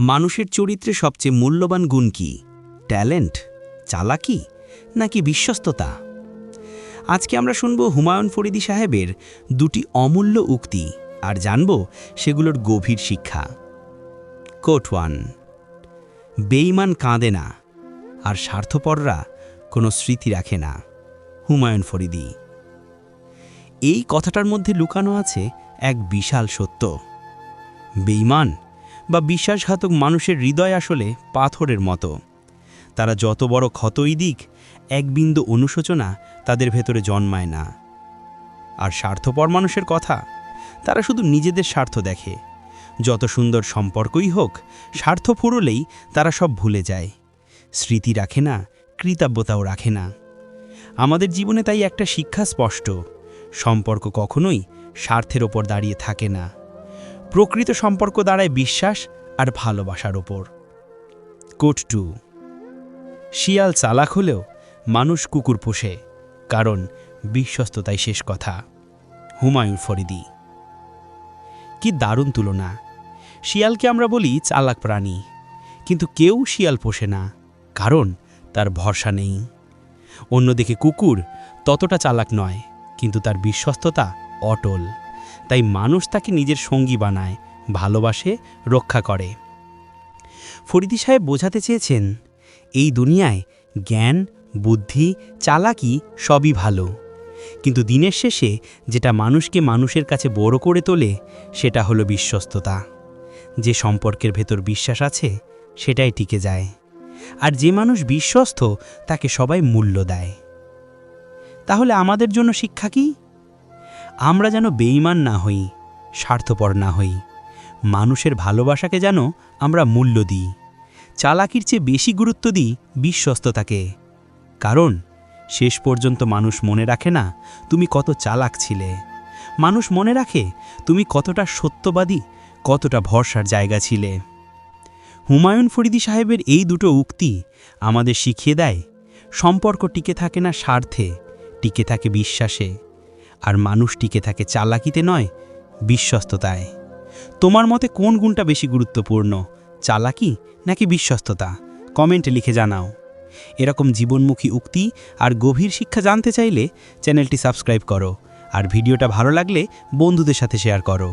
মানুষের চরিত্রে সবচেয়ে মূল্যবান গুণ কি? ট্যালেন্ট? চালাকি? নাকি বিশ্বস্ততা? আজকে আমরা শুনব হুমায়ুন ফরিদি সাহেবের দুটি অমূল্য উক্তি আর জানব সেগুলোর গভীর শিক্ষা। কোট ওয়ান বেইমান কাঁদে না আর স্বার্থপররা কোনো স্মৃতি রাখে না, হুমায়ুন ফরিদি। এই কথাটার মধ্যে লুকানো আছে এক বিশাল সত্য। বেইমান বা বিশ্বাসঘাতক মানুষের হৃদয় আসলে পাথরের মতো। তারা যত বড় ক্ষতই দিক, এক বিন্দু অনুশোচনা তাদের ভেতরে জন্মায় না। আর স্বার্থপর মানুষের কথা, তারা শুধু নিজেদের স্বার্থ দেখে। যত সুন্দর সম্পর্কই হোক, স্বার্থ ফুরলেই তারা সব ভুলে যায়। স্মৃতি রাখে না, কৃতজ্ঞতাও রাখে না। আমাদের জীবনে তাই একটা শিক্ষা স্পষ্ট, সম্পর্ক কখনোই স্বার্থের ওপর দাঁড়িয়ে থাকে না। প্রকৃত সম্পর্ক দাঁড়ায় বিশ্বাস আর ভালোবাসার ওপর কোট টু। শিয়াল চালাক হলেও মানুষ কুকুর পোষে, কারণ বিশ্বস্ততাই শেষ কথা। হুমায়ুন ফরিদি। কি দারুণ তুলনা। শিয়ালকে আমরা বলি চালাক প্রাণী, কিন্তু কেউ শিয়াল পোষে না, কারণ তার ভরসা নেই। অন্যদিকে কুকুর ততটা চালাক নয়, কিন্তু তার বিশ্বস্ততা অটল। তাই মানুষ তাকে নিজের সঙ্গী বানায়, ভালোবাসে, রক্ষা করে। ফরিদি সাহেব বোঝাতে চেয়েছেন, এই দুনিয়ায় জ্ঞান, বুদ্ধি, চালাকি সবই ভালো। কিন্তু দিনের শেষে যেটা মানুষকে মানুষের কাছে বড় করে তোলে, সেটা হলো বিশ্বস্ততা। যে সম্পর্কের ভেতর বিশ্বাস আছে, সেটাই টিকে যায়। আর যে মানুষ বিশ্বস্ত, তাকে সবাই মূল্য দেয়। তাহলে আমাদের জন্য শিক্ষা কি? আমরা যেন বেইমান না হই, স্বার্থপর না হই। মানুষের ভালোবাসাকে যেন আমরা মূল্য দিই। চালাকির চেয়ে বেশি গুরুত্ব দিই বিশ্বস্ততাকে। কারণ, শেষ পর্যন্ত মানুষ মনে রাখে না তুমি কত চালাক ছিলে। মানুষ মনে রাখে তুমি কতটা সত্যবাদী, কতটা ভরসার জায়গা ছিলে। হুমায়ুন ফরিদি সাহেবের এই দুটো উক্তি আমাদের শিখিয়ে দেয়, সম্পর্ক টিকে থাকে না স্বার্থে, টিকে থাকে বিশ্বাসে। আর মানুষ টিকে থাকে চালাকিতে নয়, বিশ্বস্ততায়। তোমার মতে কোন গুণটা বেশি গুরুত্বপূর্ণ, চালাকি নাকি বিশ্বস্ততা? কমেন্টে লিখে জানাও। এরকম জীবনমুখী উক্তি আর গভীর শিক্ষা জানতে চাইলে চ্যানেলটি সাবস্ক্রাইব করো, আর ভিডিওটা ভালো লাগলে বন্ধুদের সাথে শেয়ার করো।